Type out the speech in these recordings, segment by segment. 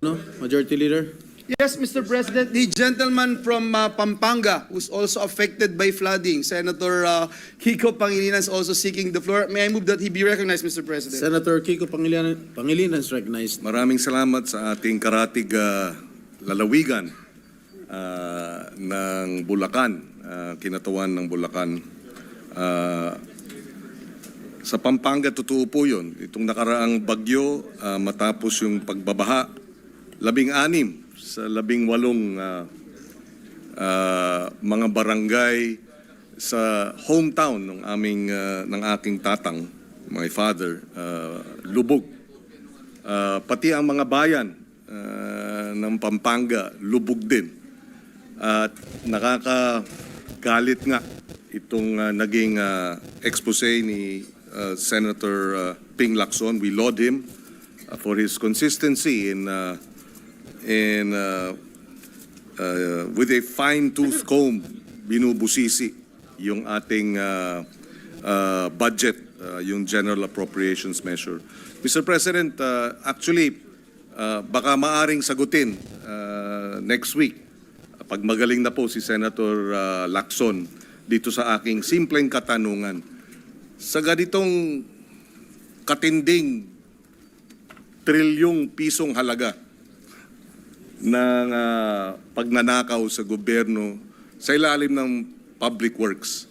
No, Majority Leader? Yes, Mr. President, the gentleman from uh, Pampanga who's also affected by flooding, Senator uh, Kiko Pangilinan is also seeking the floor. May I move that he be recognized, Mr. President? Senator Kiko Pangilinan, Pangilinan is recognized. Maraming salamat sa ating karatig ah, lalawigan ah, ng Bulacan, ah, kinatawan ng Bulacan. Ah, sa Pampanga, totoo po yun. Itong nakaraang bagyo, ah, matapos yung pagbabaha, labing-anim sa labing-walong ah, ah, mga barangay sa hometown ng aming ah, ng aking tatang, my father, ah, lubog. Ah, pati ang mga bayan ah, ng Pampanga lubog din. At nakakagalit nga itong ah, naging ah, expose ni ah, Senator ah, Ping Lacson. We laud him ah, for his consistency in ah, in ah, uh, with a fine-tooth comb, binubusisi yung ating uh, uh, budget, uh, yung general appropriations measure. Mr. President, uh, actually, uh, baka maaring sagutin uh, next week pag magaling na po si Senator uh, Lacson dito sa aking simpleng katanungan. Sa ganitong katinding trilyong pisong halaga, ng ah, pagnanakaw sa gobyerno sa ilalim ng public works.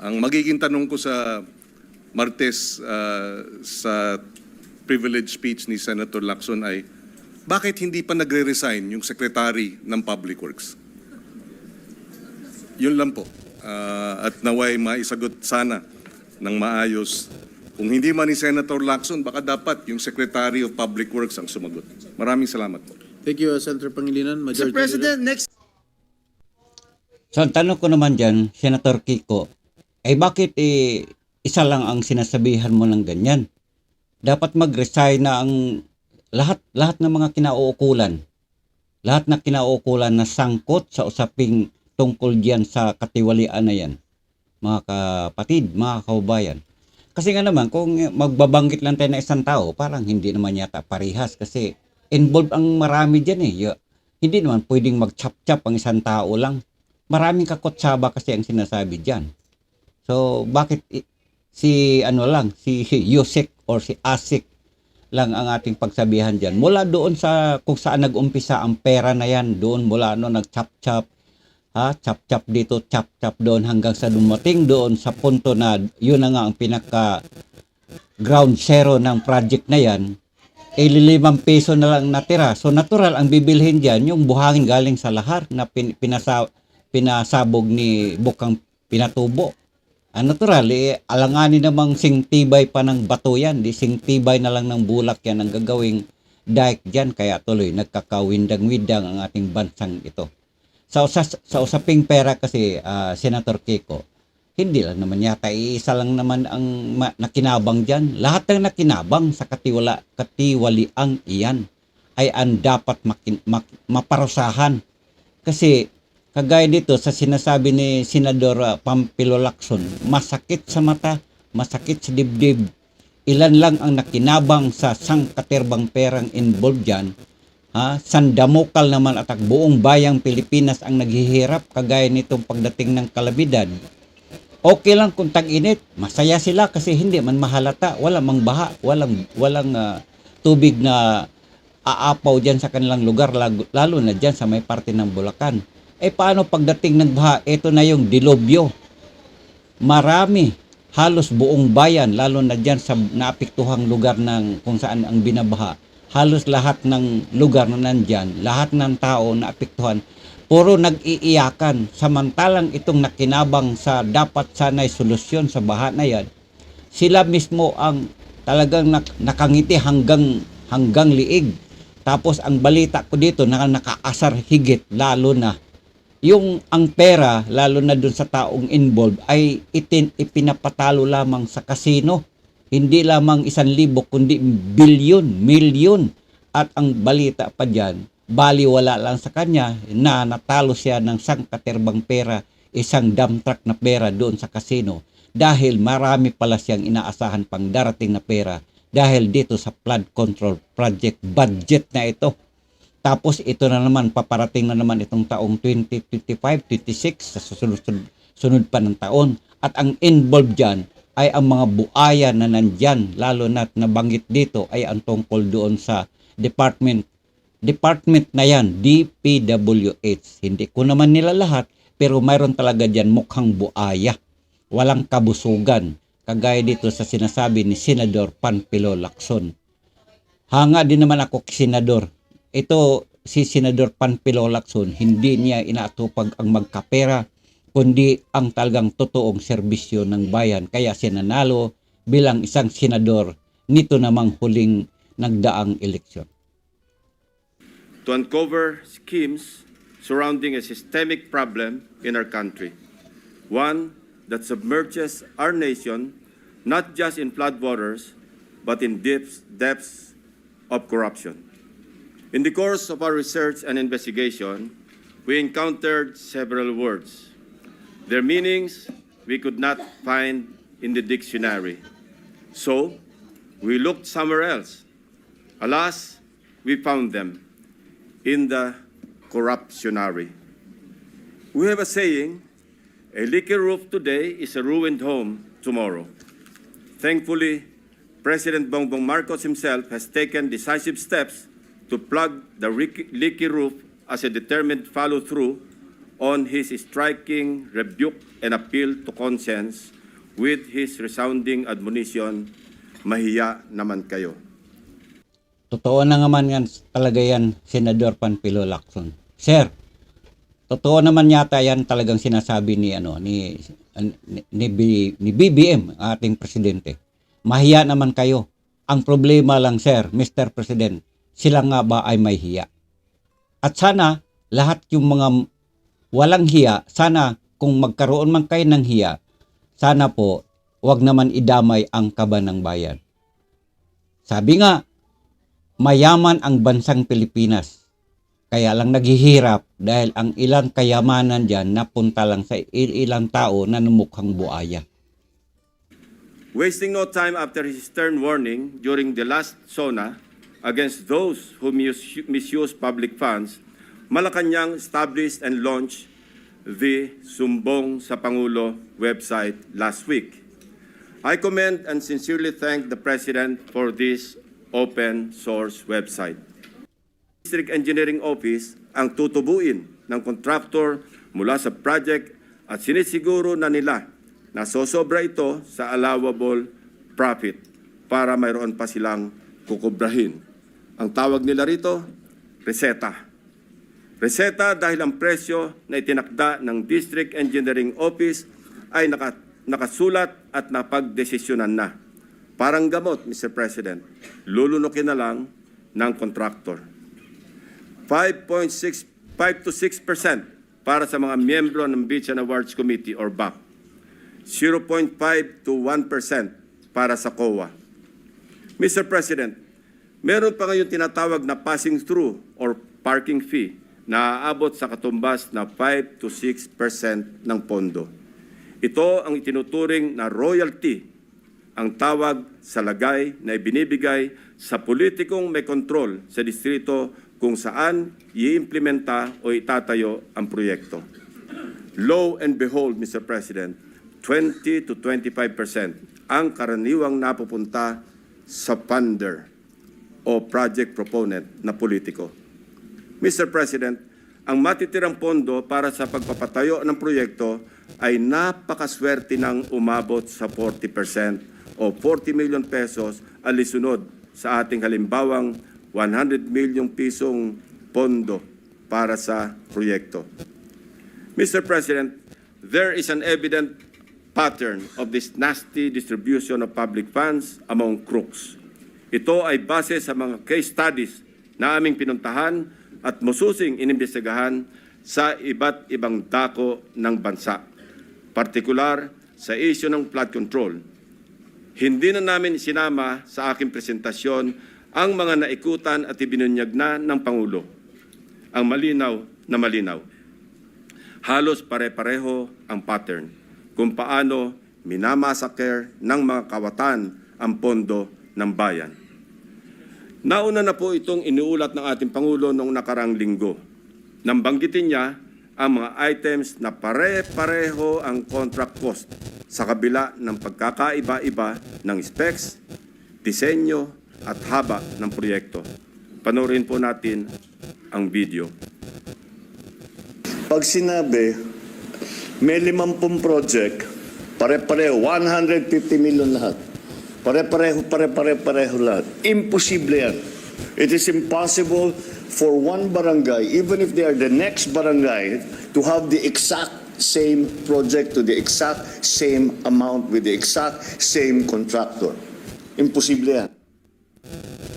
Ang magiging tanong ko sa Martes ah, sa privilege speech ni Senator Lacson ay bakit hindi pa nagre-resign yung secretary ng public works? Yun lang po. Ah, at naway maisagot sana ng maayos. Kung hindi man ni Senator Lacson, baka dapat yung Secretary of Public Works ang sumagot. Maraming salamat po. Thank you, uh, Senator Pangilinan. Mr. Majority President, next So ang tanong ko naman dyan, Senator Kiko, ay bakit eh, isa lang ang sinasabihan mo ng ganyan? Dapat mag-resign na ang lahat lahat ng mga kinauukulan. Lahat na kinauukulan na sangkot sa usaping tungkol diyan sa katiwalian na yan. Mga kapatid, mga kaubayan. Kasi nga naman, kung magbabanggit lang tayo ng isang tao, parang hindi naman yata parihas kasi involved ang marami dyan eh. Hindi naman pwedeng mag-chap-chap ang isang tao lang maraming kakotsaba kasi ang sinasabi diyan. So, bakit si ano lang, si Yusek or si Asik lang ang ating pagsabihan diyan. Mula doon sa kung saan nag-umpisa ang pera na yan, doon mula ano nag-chap-chap, ha, chap-chap dito, chap-chap doon hanggang sa dumating doon sa punto na yun na nga ang pinaka ground zero ng project na yan, eh limang peso na lang natira. So natural ang bibilhin diyan yung buhangin galing sa lahar na pin, pinasa, pinasabog ni Bukang Pinatubo. Ang natural, eh, alanganin namang singtibay pa ng bato yan. Di singtibay na lang ng bulak yan ang gagawing dike dyan. Kaya tuloy, nagkakawindang-windang ang ating bansang ito. Sa, sa, sa usaping pera kasi, ah, Senator Kiko, hindi lang naman yata, iisa lang naman ang nakinabang dyan. Lahat ng nakinabang sa katiwala, katiwaliang iyan ay ang dapat makin, mak- maparusahan. Kasi kagaya dito sa sinasabi ni Senador uh, Pampilo Lacson, masakit sa mata, masakit sa dibdib. Ilan lang ang nakinabang sa sangkaterbang perang involved dyan. Ha? Sandamukal naman at ang buong bayang Pilipinas ang naghihirap kagaya nitong pagdating ng kalamidad. Okay lang kung tag-init, masaya sila kasi hindi man mahalata, walang mangbaha, walang walang ah, tubig na aapaw diyan sa kanilang lugar lalo, na diyan sa may parte ng Bulacan. Eh paano pagdating ng baha, ito na yung dilobyo. Marami, halos buong bayan, lalo na diyan sa naapektuhang lugar ng kung saan ang binabaha. Halos lahat ng lugar na nandyan, lahat ng tao na apektuhan, puro nag-iiyakan. Samantalang itong nakinabang sa dapat sanay solusyon sa baha na yan, sila mismo ang talagang nak- nakangiti hanggang hanggang liig. Tapos ang balita ko dito na nakaasar higit lalo na yung ang pera lalo na dun sa taong involved ay itin, ipinapatalo lamang sa kasino. Hindi lamang isang libo kundi bilyon, milyon. At ang balita pa dyan, baliwala lang sa kanya na natalo siya ng sangkaterbang pera, isang dump truck na pera doon sa kasino dahil marami pala siyang inaasahan pang darating na pera dahil dito sa flood control project budget na ito. Tapos ito na naman, paparating na naman itong taong 2025, 26, sa susunod, sunod pa ng taon. At ang involved dyan ay ang mga buaya na nandyan, lalo na nabanggit dito ay ang tungkol doon sa department. Department na yan, DPWH. Hindi ko naman nila lahat, pero mayroon talaga dyan mukhang buaya. Walang kabusugan. Kagaya dito sa sinasabi ni Senador Panpilo Lacson. Hanga din naman ako kay Senador. Ito si Senador Panpilo Lacson, hindi niya inaatupag ang magkapera, kundi ang talagang totoong serbisyo ng bayan. Kaya sinanalo bilang isang senador nito namang huling nagdaang eleksyon. To uncover schemes surrounding a systemic problem in our country, one that submerges our nation not just in floodwaters, but in depths, depths of corruption. In the course of our research and investigation, we encountered several words. Their meanings we could not find in the dictionary. So, we looked somewhere else. Alas, we found them in the corruptionary. We have a saying, a leaky roof today is a ruined home tomorrow. Thankfully, President Bongbong Marcos himself has taken decisive steps to plug the leaky roof as a determined follow-through on his striking rebuke and appeal to conscience with his resounding admonition, mahiya naman kayo. Totoo na naman yan, talaga yan, Senador Panpilo Lacson. Sir, totoo naman yata yan talagang sinasabi ni ano ni ni, ni, ni BBM, ating presidente. Mahiya naman kayo. Ang problema lang, sir, Mr. President, sila nga ba ay may hiya? At sana lahat yung mga walang hiya, sana kung magkaroon man kayo ng hiya, sana po wag naman idamay ang kaba ng bayan. Sabi nga, mayaman ang bansang Pilipinas. Kaya lang naghihirap dahil ang ilang kayamanan dyan napunta lang sa il- ilang tao na numukhang buaya. Wasting no time after his stern warning during the last SONA against those who mis- misuse public funds, Malacanang established and launched the Sumbong sa Pangulo website last week. I commend and sincerely thank the President for this open source website. District Engineering Office ang tutubuin ng contractor mula sa project at sinisiguro na nila na sosobra ito sa allowable profit para mayroon pa silang kukubrahin. Ang tawag nila rito, reseta. Reseta dahil ang presyo na itinakda ng District Engineering Office ay naka, nakasulat at napagdesisyonan na. Parang gamot, Mr. President, lulunukin na lang ng contractor. 5.6 5 to 6 percent para sa mga miyembro ng Beach and Awards Committee or BAC. 0.5 to 1 percent para sa COA. Mr. President, meron pa ngayon tinatawag na passing through or parking fee na aabot sa katumbas na 5 to 6 percent ng pondo. Ito ang itinuturing na royalty ang tawag sa lagay na ibinibigay sa politikong may kontrol sa distrito kung saan iimplementa o itatayo ang proyekto. Lo and behold, Mr. President, 20 to 25 percent ang karaniwang napupunta sa funder o project proponent na politiko. Mr. President, ang matitirang pondo para sa pagpapatayo ng proyekto ay napakaswerte ng umabot sa 40% o 40 million pesos alisunod sa ating halimbawang 100 million pisong pondo para sa proyekto. Mr. President, there is an evident pattern of this nasty distribution of public funds among crooks. Ito ay base sa mga case studies na aming pinuntahan at mususing inimbestigahan sa iba't ibang dako ng bansa, partikular sa isyu ng flood control. Hindi na namin sinama sa aking presentasyon ang mga naikutan at ibinunyag na ng Pangulo. Ang malinaw na malinaw. Halos pare-pareho ang pattern kung paano minamasaker ng mga kawatan ang pondo ng bayan. Nauna na po itong iniulat ng ating Pangulo noong nakarang linggo. Nang banggitin niya ang mga items na pare-pareho ang contract cost sa kabila ng pagkakaiba-iba ng specs, disenyo at haba ng proyekto. Panoorin po natin ang video. Pag sinabi, may limampung project, pare-pareho, 150 million lahat. Pare-pareho, pare-pare-pareho lahat. Imposible yan. It is impossible for one barangay, even if they are the next barangay, to have the exact same project to the exact same amount with the exact same contractor. Imposible yan.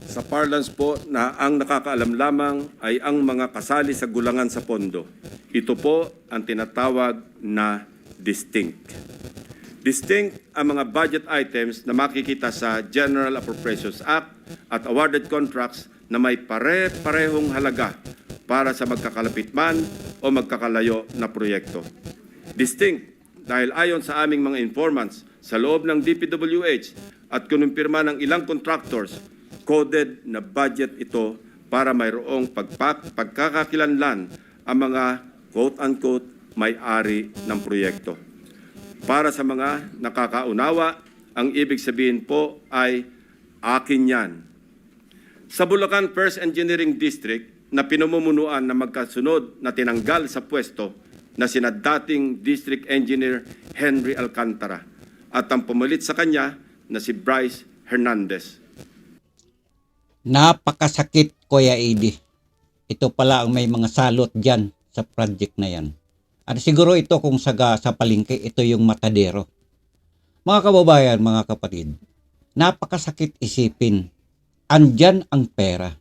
Sa parlance po na ang nakakaalam lamang ay ang mga kasali sa gulangan sa pondo. Ito po ang tinatawag na distinct. Distinct ang mga budget items na makikita sa General Appropriations Act at awarded contracts na may pare-parehong halaga para sa magkakalapit man o magkakalayo na proyekto. Distinct dahil ayon sa aming mga informants sa loob ng DPWH at kinumpirma ng ilang contractors, coded na budget ito para mayroong pagpak pagkakakilanlan ang mga quote-unquote may-ari ng proyekto. Para sa mga nakakaunawa, ang ibig sabihin po ay akin yan. Sa Bulacan First Engineering District na pinamumunuan na magkasunod na tinanggal sa pwesto na sina dating District Engineer Henry Alcantara at ang pumalit sa kanya na si Bryce Hernandez. Napakasakit, Kuya Edi. Ito pala ang may mga salot dyan sa project na yan. At siguro ito kung saga sa palengke, ito yung matadero. Mga kababayan, mga kapatid, napakasakit isipin. Andyan ang pera.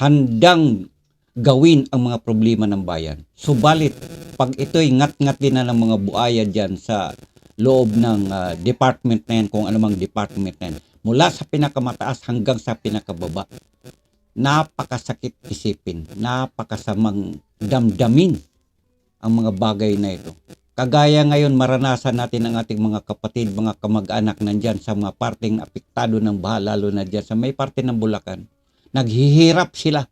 Handang gawin ang mga problema ng bayan. Subalit, pag ito'y ngat-ngat din na ng mga buaya dyan sa loob ng ah, department na yan, kung anumang department na yan, mula sa pinakamataas hanggang sa pinakababa, napakasakit isipin, napakasamang damdamin ang mga bagay na ito. Kagaya ngayon maranasan natin ang ating mga kapatid, mga kamag-anak nandyan sa mga parteng apektado ng baha, lalo na dyan sa may parte ng Bulacan. Naghihirap sila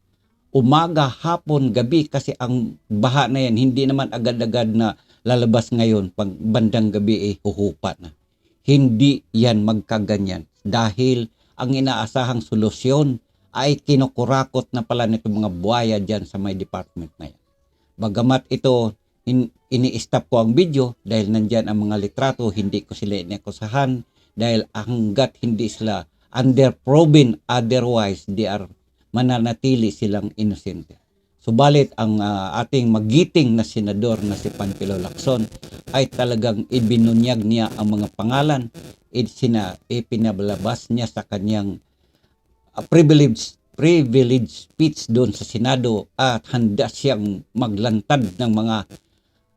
umaga, hapon, gabi kasi ang baha na yan hindi naman agad-agad na lalabas ngayon pag bandang gabi eh huhupa na. Hindi yan magkaganyan dahil ang inaasahang solusyon ay kinukurakot na pala nito mga buhaya dyan sa may department na yan. Bagamat ito in, ini-stop ko ang video dahil nandyan ang mga litrato, hindi ko sila inakusahan dahil hanggat hindi sila under proven otherwise they are mananatili silang inosente. Subalit ang ah, ating magiting na senador na si Panfilo Lacson ay talagang ibinunyag niya ang mga pangalan at sina ipinabalabas niya sa kanyang uh, privilege privilege speech doon sa Senado at handa siyang maglantad ng mga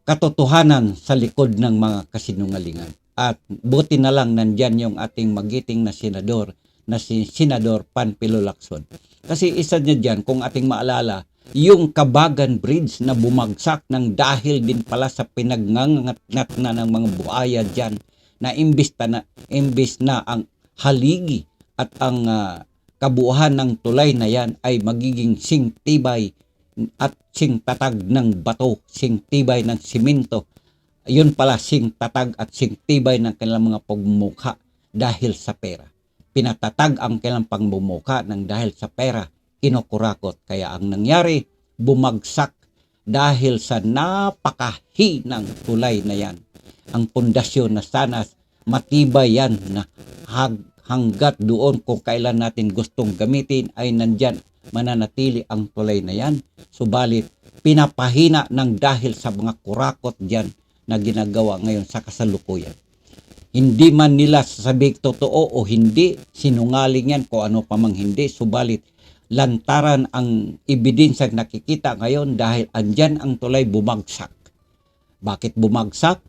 katotohanan sa likod ng mga kasinungalingan. At buti na lang nandyan yung ating magiting na senador na si Senador Panfilo Lacson. Kasi isa niya dyan, kung ating maalala, yung Kabagan Bridge na bumagsak ng dahil din pala sa pinagngangat na ng mga buaya dyan na imbis na, imbis na ang haligi at ang ah, kabuuhan ng tulay na yan ay magiging singtibay at singtatag ng bato, singtibay ng simento. Yun pala singtatag at singtibay ng kanilang mga pagmumukha dahil sa pera. Pinatatag ang kanilang pagmumukha ng dahil sa pera, kinukurakot. Kaya ang nangyari, bumagsak dahil sa napakahinang tulay na yan. Ang pundasyon na sana matibay yan na hanggat doon kung kailan natin gustong gamitin ay nandyan mananatili ang tulay na yan. Subalit, pinapahina ng dahil sa mga kurakot dyan na ginagawa ngayon sa kasalukuyan. Hindi man nila sasabihin totoo o hindi, sinungaling yan kung ano pa mang hindi, subalit lantaran ang ebidensyang nakikita ngayon dahil andyan ang tulay bumagsak. Bakit bumagsak?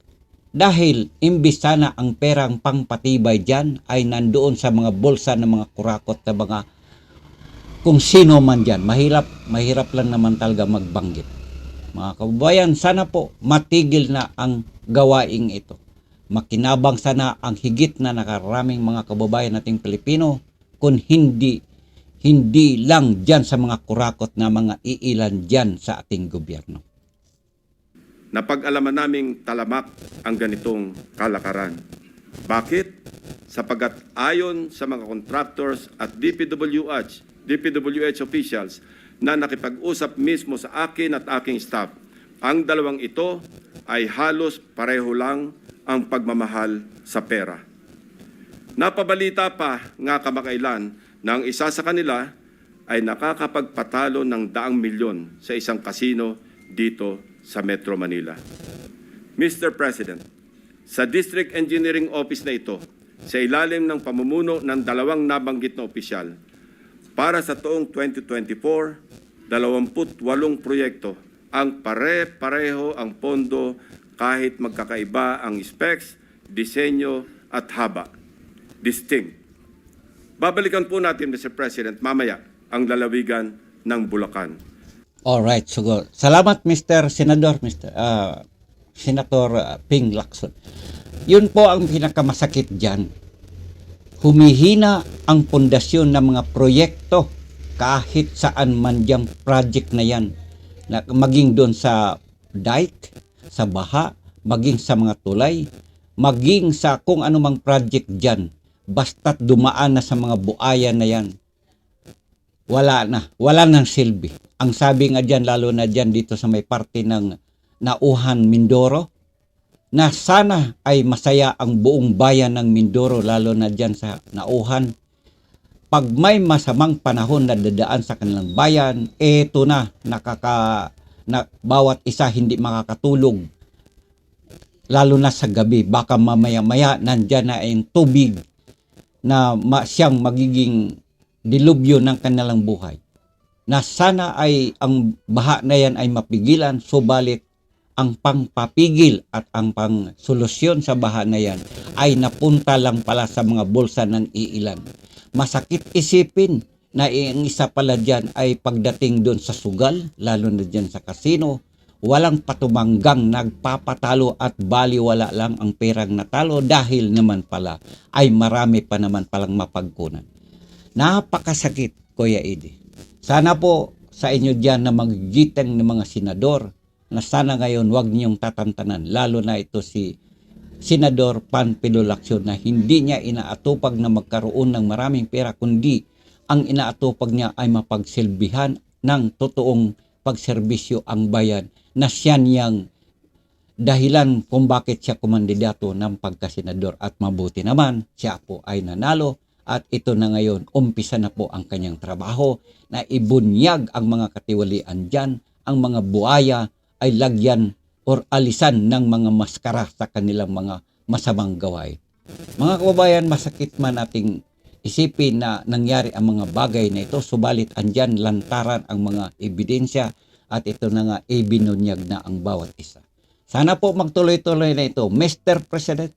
Dahil imbis sana ang perang pangpatibay dyan ay nandoon sa mga bulsa ng mga kurakot na mga kung sino man dyan. Mahirap, mahirap lang naman talaga magbanggit. Mga kababayan, sana po matigil na ang gawaing ito. Makinabang sana ang higit na nakaraming mga kababayan nating Pilipino kung hindi Hindi lang dyan sa mga kurakot na mga iilan dyan sa ating gobyerno. Napag-alaman naming talamak ang ganitong kalakaran. Bakit? Sapagat ayon sa mga contractors at DPWH, DPWH officials na nakipag-usap mismo sa akin at aking staff, ang dalawang ito ay halos pareho lang ang pagmamahal sa pera. Napabalita pa nga kamakailan na ang isa sa kanila ay nakakapagpatalo ng daang milyon sa isang kasino dito sa Metro Manila. Mr. President, sa District Engineering Office na ito, sa ilalim ng pamumuno ng dalawang nabanggit na opisyal, para sa taong 2024, 28 proyekto ang pare-pareho ang pondo kahit magkakaiba ang specs, disenyo at haba. Distinct. Babalikan po natin, Mr. President, mamaya ang lalawigan ng Bulacan. Alright, siguro. Salamat Mr. Senador, Mr. ah, Senator Ping Lacson. Yun po ang pinakamasakit dyan. Humihina ang pundasyon ng mga proyekto kahit saan man diyang project na yan. Maging doon sa dike, sa baha, maging sa mga tulay, maging sa kung anumang project dyan. Basta't dumaan na sa mga buaya na yan wala na, wala nang silbi. Ang sabi nga dyan, lalo na dyan dito sa may parte ng Nauhan, Mindoro, na sana ay masaya ang buong bayan ng Mindoro, lalo na dyan sa Nauhan. Pag may masamang panahon na dadaan sa kanilang bayan, eto na, nakaka, na, bawat isa hindi makakatulog. Lalo na sa gabi, baka mamaya-maya nandyan na yung tubig na ma, siyang magiging dilubyo ng kanilang buhay. Na sana ay ang baha na yan ay mapigilan, subalit ang pangpapigil at ang pangsolusyon sa baha na yan ay napunta lang pala sa mga bulsa ng iilan. Masakit isipin na ang isa pala dyan ay pagdating doon sa sugal, lalo na dyan sa kasino, walang patumanggang nagpapatalo at baliwala lang ang perang natalo dahil naman pala ay marami pa naman palang mapagkunan. Napakasakit, Kuya Edi. Sana po sa inyo dyan na magigitang ng mga senador na sana ngayon wag niyong tatantanan, lalo na ito si Senador Pan Pilolacson na hindi niya inaatupag na magkaroon ng maraming pera, kundi ang inaatupag niya ay mapagsilbihan ng totoong pagserbisyo ang bayan na siya niyang dahilan kung bakit siya kumandidato ng pagkasenador. At mabuti naman siya po ay nanalo. At ito na ngayon, umpisa na po ang kanyang trabaho na ibunyag ang mga katiwalian dyan, ang mga buaya ay lagyan or alisan ng mga maskara sa kanilang mga masamang gawain. Mga kababayan, masakit man nating isipin na nangyari ang mga bagay na ito, subalit andyan lantaran ang mga ebidensya at ito na nga ibinunyag na ang bawat isa. Sana po magtuloy-tuloy na ito. Mr. President,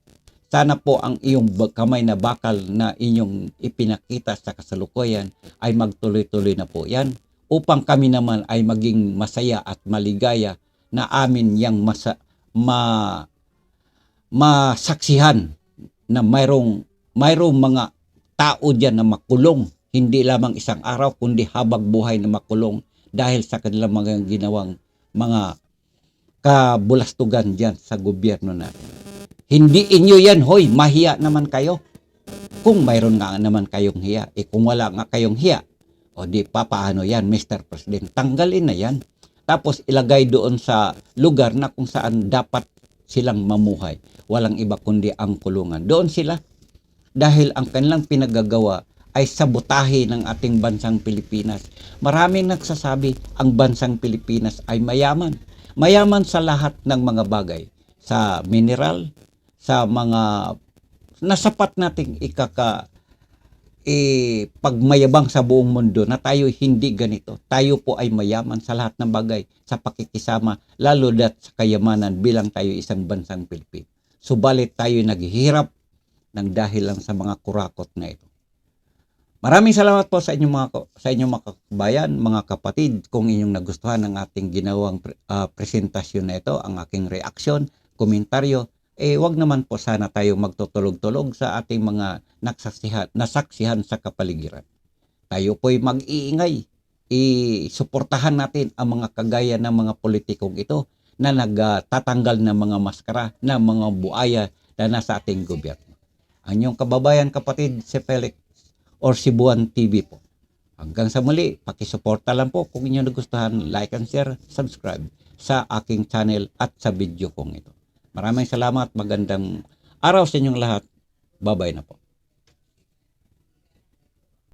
sana po ang iyong kamay na bakal na inyong ipinakita sa kasalukuyan ay magtuloy-tuloy na po yan upang kami naman ay maging masaya at maligaya na amin yang masa, ma, masaksihan na mayroong, mayroong mga tao dyan na makulong hindi lamang isang araw kundi habang buhay na makulong dahil sa kanilang mga ginawang mga kabulastugan dyan sa gobyerno natin. Hindi inyo yan, hoy, mahiya naman kayo. Kung mayroon nga naman kayong hiya, eh kung wala nga kayong hiya, o di pa paano yan, Mr. President, tanggalin na yan. Tapos ilagay doon sa lugar na kung saan dapat silang mamuhay. Walang iba kundi ang kulungan. Doon sila. Dahil ang kanilang pinagagawa ay sabotahe ng ating bansang Pilipinas. Maraming nagsasabi ang bansang Pilipinas ay mayaman. Mayaman sa lahat ng mga bagay. Sa mineral, sa mga nasapat nating ikaka eh, pagmayabang sa buong mundo na tayo hindi ganito. Tayo po ay mayaman sa lahat ng bagay sa pakikisama, lalo dat sa kayamanan bilang tayo isang bansang Pilipino. Subalit tayo naghihirap ng dahil lang sa mga kurakot na ito. Maraming salamat po sa inyong mga sa inyong mga kabayan, mga kapatid, kung inyong nagustuhan ng ating ginawang ah, presentasyon na ito, ang aking reaksyon, komentaryo, eh wag naman po sana tayo magtutulog-tulog sa ating mga nasaksihan, nasaksihan sa kapaligiran. tayo po'y mag-iingay. I-suportahan natin ang mga kagaya ng mga politikong ito na nagtatanggal ng mga maskara, ng mga buaya na nasa ating gobyerno. Ang inyong kababayan kapatid si Felix or Cebuan TV po. Hanggang sa muli, pakisuporta lang po kung inyo nagustuhan, like and share, subscribe sa aking channel at sa video kong ito. Maraming salamat, magandang araw sa inyong lahat. Bye-bye na po.